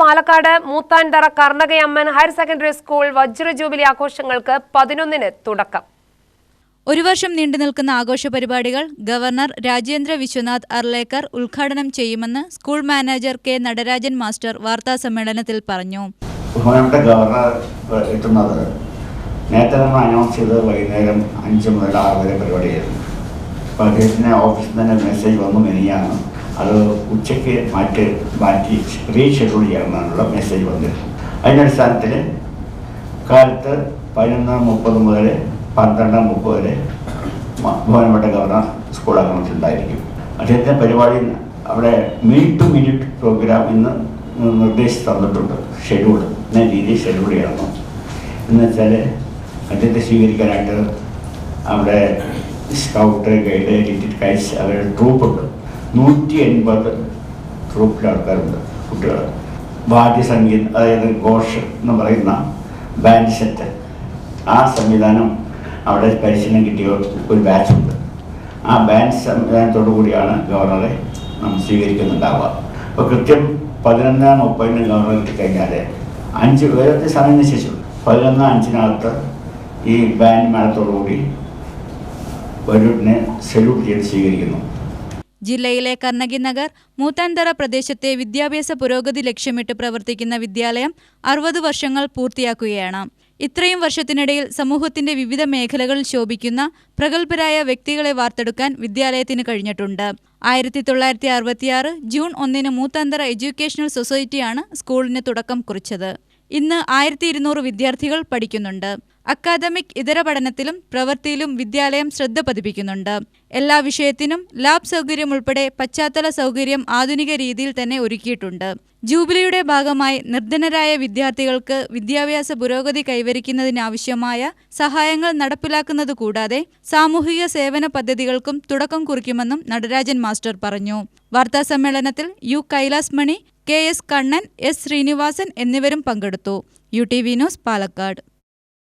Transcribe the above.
Palakkad Moothanthara Karnakayamman higher secondary school വജ്ര jubilee ആഘോഷങ്ങൾക്ക് പതിനൊന്നിന് തുടക്കം. ഒരു വർഷം നീണ്ടു നിൽക്കുന്ന ആഘോഷ പരിപാടികൾ ഗവർണർ രാജേന്ദ്ര വിശ്വനാഥ് അർലേക്കർ ഉദ്ഘാടനം ചെയ്യുമെന്ന് school manager K Natarajan master വാർത്താ സമ്മേളനത്തിൽ പറഞ്ഞു. ബഹുമാനപ്പെട്ട ഗവർണർ എത്തുന്നത് നേരത്തെ നമ്മൾ അനൗൺസ് ചെയ്തത് വൈകുന്നേരം അഞ്ച് മുതൽ ആറ് വരെ പരിപാടിയായിരുന്നു. അപ്പോൾ അദ്ദേഹത്തിന് ഓഫീസിൽ തന്നെ മെസ്സേജ് വന്നു മെനിയാണ്. അത് ഉച്ചയ്ക്ക് മാറ്റി മാറ്റി റീഷെഡ്യൂൾ ചെയ്യണമെന്നുള്ള മെസ്സേജ് വന്നിരുന്നു അതിന്റെ അടിസ്ഥാനത്തിൽ കാലത്ത് പതിനൊന്ന് മുപ്പത് മുതൽ പന്ത്രണ്ട് മുപ്പത് വരെ ഭവനപ്പെട്ട ഗവർണർ സ്കൂൾ അംഗണത്തിൽ ഉണ്ടായിരിക്കും അദ്ദേഹത്തിന്റെ പരിപാടി അവിടെ മിനിറ്റ് ടു മിനിറ്റ് പ്രോഗ്രാം ഇന്ന് നിർദ്ദേശിച്ച് തന്നിട്ടുണ്ട് ഷെഡ്യൂൾ എന്ന രീതിയിൽ ഷെഡ്യൂൾ ചെയ്യണം എന്ന് വെച്ചാൽ അദ്ദേഹത്തെ സ്വീകരിക്കാനായിട്ട് അവിടെ സ്കൗട്ട് ഗൈഡ് ലിറ്റിൽ കൈസ് അവരുടെ ട്രൂപ്പുണ്ട് നൂറ്റി എൺപത് ഗ്രൂപ്പിലെ ആൾക്കാരുണ്ട് കുട്ടികൾ വാദ്യസംഗീതം അതായത് ഘോഷ് എന്ന് പറയുന്ന ബാൻഡ് സെറ്റ് ആ സംവിധാനം അവിടെ പരിശീലനം കിട്ടിയ ഒരു ബാച്ചുണ്ട് ആ ബാൻഡ് സംവിധാനത്തോടു കൂടിയാണ് ഗവർണറെ നാം സ്വീകരിക്കുന്നുണ്ടാവുക. അപ്പോൾ കൃത്യം പതിനൊന്ന് മുപ്പതിന് ഗവർണർ കിട്ടിക്കഴിഞ്ഞാൽ അഞ്ച് വേറെ സമയം ശേഷം പതിനൊന്ന് അഞ്ചിനകത്ത് ഈ ബാൻഡ് മേളത്തോടു കൂടി വരൂരിനെ സല്യൂട്ട് ചെയ്ത് സ്വീകരിക്കുന്നു. ജില്ലയിലെ കർണകി നഗർ മൂത്താൻതറ പ്രദേശത്തെ വിദ്യാഭ്യാസ പുരോഗതി ലക്ഷ്യമിട്ട് പ്രവർത്തിക്കുന്ന വിദ്യാലയം അറുപത് വർഷങ്ങൾ പൂർത്തിയാക്കുകയാണ്. ഇത്രയും വർഷത്തിനിടയിൽ സമൂഹത്തിന്റെ വിവിധ മേഖലകളിൽ ശോഭിക്കുന്ന പ്രഗത്ഭരായ വ്യക്തികളെ വാർത്തെടുക്കാൻ വിദ്യാലയത്തിന് കഴിഞ്ഞിട്ടുണ്ട്. ആയിരത്തി തൊള്ളായിരത്തി അറുപത്തിയാറ് ജൂൺ ഒന്നിന് മൂത്താന്തറ എഡ്യൂക്കേഷണൽ സൊസൈറ്റിയാണ് സ്കൂളിന് തുടക്കം കുറിച്ചത്. ഇന്ന് ആയിരത്തി ഇരുന്നൂറ് വിദ്യാർത്ഥികൾ പഠിക്കുന്നുണ്ട്. അക്കാദമിക് ഇതര പഠനത്തിലും പ്രവൃത്തിയിലും വിദ്യാലയം ശ്രദ്ധ പതിപ്പിക്കുന്നുണ്ട്. എല്ലാ വിഷയത്തിനും ലാബ് സൗകര്യം ഉൾപ്പെടെ പശ്ചാത്തല സൗകര്യം ആധുനിക രീതിയിൽ തന്നെ ഒരുക്കിയിട്ടുണ്ട്. ജൂബിലിയുടെ ഭാഗമായി നിർധനരായ വിദ്യാർത്ഥികൾക്ക് വിദ്യാഭ്യാസ പുരോഗതി കൈവരിക്കുന്നതിനാവശ്യമായ സഹായങ്ങൾ നടപ്പിലാക്കുന്നത് കൂടാതെ സാമൂഹിക സേവന പദ്ധതികൾക്കും തുടക്കം കുറിക്കുമെന്നും നടരാജൻ മാസ്റ്റർ പറഞ്ഞു. വാർത്താസമ്മേളനത്തിൽ U Kailas Mani K S Kannan S Srinivasan എന്നിവരും പങ്കെടുത്തു. U T V news Palakkad.